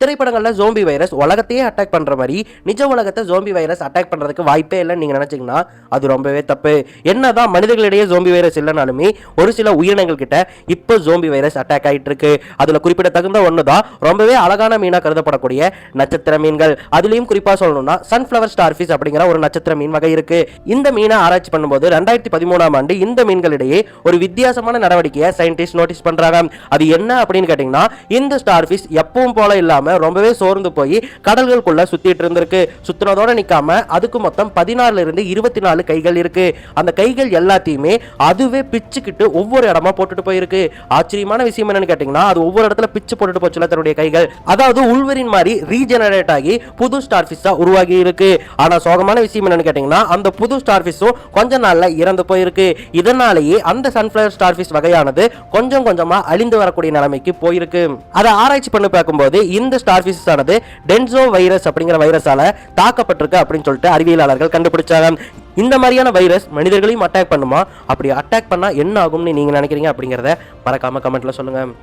திரைப்படங்களில் zombie virus உலகத்தையே attack பண்ணுற மாதிரி நிஜ உலகத்தை ஜோம்பி வைரஸ் அட்டாக் பண்ணுறதுக்கு வாய்ப்பே இல்லைன்னு நீங்கள் நினச்சிங்கன்னா அது ரொம்பவே தப்பு. என்ன தான் மனிதர்களிடையே ஜோம்பி வைரஸ் இல்லைனாலுமே ஒரு சில உயிரினங்கள் கிட்ட இப்போ ஜோம்பி வைரஸ் அட்டாக் ஆகிட்டு இருக்கு அதில் குறிப்பிடத்தகுந்த ஒன்று தான் ரொம்பவே அழகான மீனாக கருதப்படக்கூடிய நட்சத்திர மீன்கள். அதுலேயும் குறிப்பாக சொல்லணும்னா சன்ஃப்ளவர் ஸ்டார் ஃபிஷ் அப்படிங்கிற ஒரு நட்சத்திர மீன் வகை இருக்கு. இந்த மீனை ஆராய்ச்சி பண்ணும்போது ரெண்டாயிரத்தி பதிமூணாம் ஆண்டு இந்த மீன்களிடையே ஒரு வித்தியாசமான நடவடிக்கையை சயின்டிஸ்ட் நோட்டீஸ் பண்ணுறாங்க அது என்ன அப்படின்னு கேட்டிங்கன்னா இந்த ஸ்டார் ஃபிஷ் எப்பவும் போல இல்லாமல் இல்லாம ரொம்பவே சோர்ந்து போய் கடல்களுக்குள்ள சுத்திட்டு இருந்திருக்கு. சுத்தினதோட நிக்காம அதுக்கு மொத்தம் பதினாறுல இருந்து இருபத்தி நாலு கைகள் இருக்கு. அந்த கைகள் எல்லாத்தையுமே அதுவே பிச்சுக்கிட்டு ஒவ்வொரு இடமா போட்டுட்டு போயிருக்கு. ஆச்சரியமான விஷயம் என்னன்னு கேட்டீங்கன்னா அது ஒவ்வொரு இடத்துல பிச்சு போட்டுட்டு போச்சுல தன்னுடைய கைகள். அதாவது உள்வரின் மாதிரி ரீஜெனரேட் ஆகி புது ஸ்டார் ஃபிஷ்ஷா உருவாகி இருக்கு. ஆனா சோகமான விஷயம் என்னன்னு கேட்டீங்கன்னா அந்த புது ஸ்டார் ஃபிஷ்ஷும் கொஞ்ச நாள்ல இறந்து போயிருக்கு. இதனாலேயே அந்த சன்ஃபிளவர் ஸ்டார் ஃபிஷ் வகையானது கொஞ்சம் கொஞ்சமா அழிந்து வரக்கூடிய நிலைமைக்கு போயிருக்கு. அதை ஆராய்ச்சி பண்ணி பார்க்கும்போது இந்த ஸ்டார் ஆனது டென்சோ வைரஸ் அப்படிங்கிற வைரஸால தாக்கப்பட்டிருக்கு அப்படின்னு சொல்லிட்டு அறிவியலாளர்கள் கண்டுபிடிச்சாங்க. இந்த மாதிரியான வைரஸ் மனிதர்களையும் அட்டாக் பண்ணுமா? அப்படி அட்டாக் பண்ணா என்ன ஆகும்னு நீங்க நினைக்கிறீங்க அப்படிங்கறத மறக்காம கமெண்ட்ல சொல்லுங்க.